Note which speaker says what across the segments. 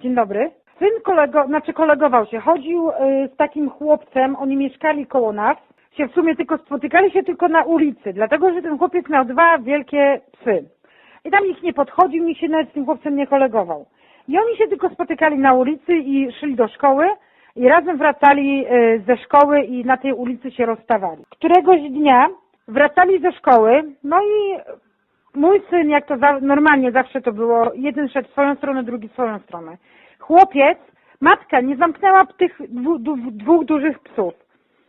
Speaker 1: Dzień dobry. Syn kolego, znaczy kolegował się, chodził y, z takim chłopcem, oni mieszkali koło nas, się w sumie tylko spotykali się tylko na ulicy, dlatego że ten chłopiec miał dwa wielkie psy. I tam ich nie podchodził, nikt się nawet z tym chłopcem nie kolegował. I oni się tylko spotykali na ulicy i szli do szkoły i razem wracali y, ze szkoły i na tej ulicy się rozstawali. Któregoś dnia wracali ze szkoły, no i Mój syn, jak to za, normalnie zawsze to było, jeden szedł swoją stronę, drugi swoją stronę. Chłopiec, matka nie zamknęła tych dwu, dwu, dwóch dużych psów.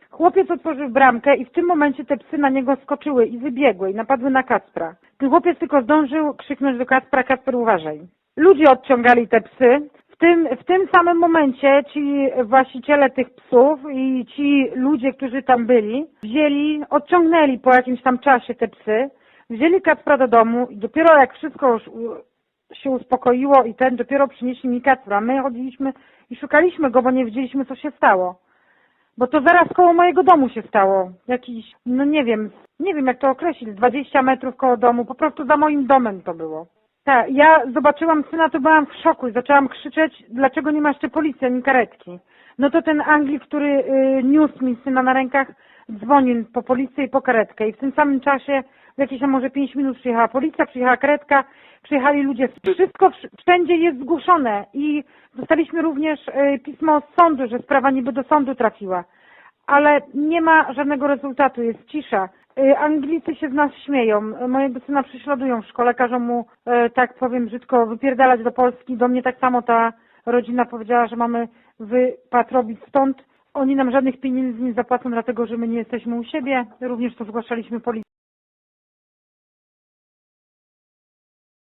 Speaker 1: Chłopiec otworzył bramkę i w tym momencie te psy na niego skoczyły i wybiegły i napadły na Kacpra. Ten chłopiec tylko zdążył krzyknąć do Kacpra, Kacper uważaj. Ludzie odciągali te psy. W tym, w tym samym momencie ci właściciele tych psów i ci ludzie, którzy tam byli, wzięli, odciągnęli po jakimś tam czasie te psy, wzięli Kacpra do domu i dopiero jak wszystko już się uspokoiło i ten, dopiero przynieśli mi Kacpra. My chodziliśmy i szukaliśmy go, bo nie wiedzieliśmy, co się stało. Bo to zaraz koło mojego domu się stało. Jakiś, no nie wiem, nie wiem jak to określić, 20 metrów koło domu, po prostu za moim domem to było. Tak, ja zobaczyłam syna, to byłam w szoku i zaczęłam krzyczeć, dlaczego nie ma jeszcze policji ani karetki. No to ten Anglik, który y, niósł mi syna na rękach, dzwonił po policję i po karetkę i w tym samym czasie, w jakieś tam może 5 minut przyjechała policja, przyjechała karetka, przyjechali ludzie, wszystko wsz- wszędzie jest zgłoszone i dostaliśmy również y, pismo z sądu, że sprawa niby do sądu trafiła ale nie ma żadnego rezultatu, jest cisza. Y, Anglicy się z nas śmieją, mojego syna prześladują w szkole, każą mu, y, tak powiem brzydko, wypierdalać do Polski. Do mnie tak samo ta rodzina powiedziała, że mamy wypad robić stąd. Oni nam żadnych pieniędzy nie zapłacą, dlatego że my nie jesteśmy u siebie. Również to zgłaszaliśmy policji.